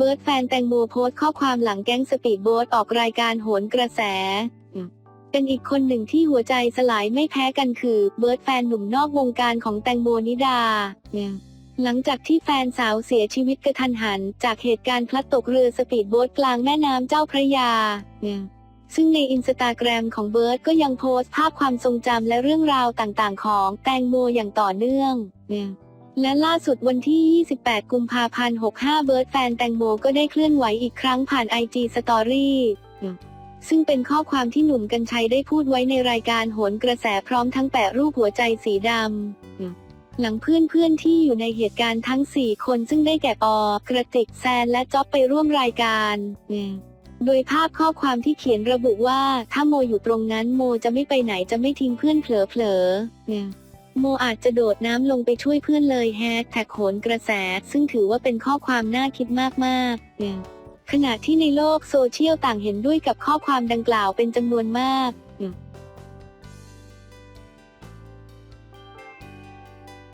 เบิร์ดแฟนแตงโมโพสต์ข้อความหลังแก๊งสปีดโบ๊ทออกรายการโหนกระแส เป็นอีกคนหนึ่งที่หัวใจสลายไม่แพ้กันคือเบิร์ดแฟนหนุ่มนอกวงการของแตงโมนิดา หลังจากที่แฟนสาวเสียชีวิตกระทันหัน จากเหตุการณ์พลัดตกเรือสปีดโบ๊ทกลางแม่น้ำเจ้าพระยา ซึ่งในอินสตาแกรมของเบิร์ดก็ยังโพสต์ภาพความทรงจำและเรื่องราวต่างๆ ของแตงโมอย่างต่อเนื่อง และล่าสุดวันที่ 28 กุมภาพันธ์ 65 เบิร์ดแฟนแตงโมก็ได้เคลื่อนไหวอีกครั้งผ่าน IG Story ซึ่งเป็นข้อความที่หนุ่มกัญชัยได้พูดไว้ในรายการโหนกระแสพร้อมทั้งแปะรูปหัวใจสีดำ หลังเพื่อนๆที่อยู่ในเหตุการณ์ทั้ง 4 คนซึ่งได้แก่ปอ กระติกแซนและจ๊อบไปร่วมรายการ โดยภาพข้อความที่เขียนระบุว่าถ้าโมอยู่ตรงนั้นโมจะไม่ไปไหนจะไม่ทิ้งเพื่อนเผลอๆ โมอาจจะโดดน้ำลงไปช่วยเพื่อนเลยแฮชแท็กโหนกระแส ซึ่งถือว่าเป็นข้อความน่าคิดมากๆขณะที่ในโลกโซเชียลต่างเห็นด้วยกับข้อความดังกล่าวเป็นจำนวนมาก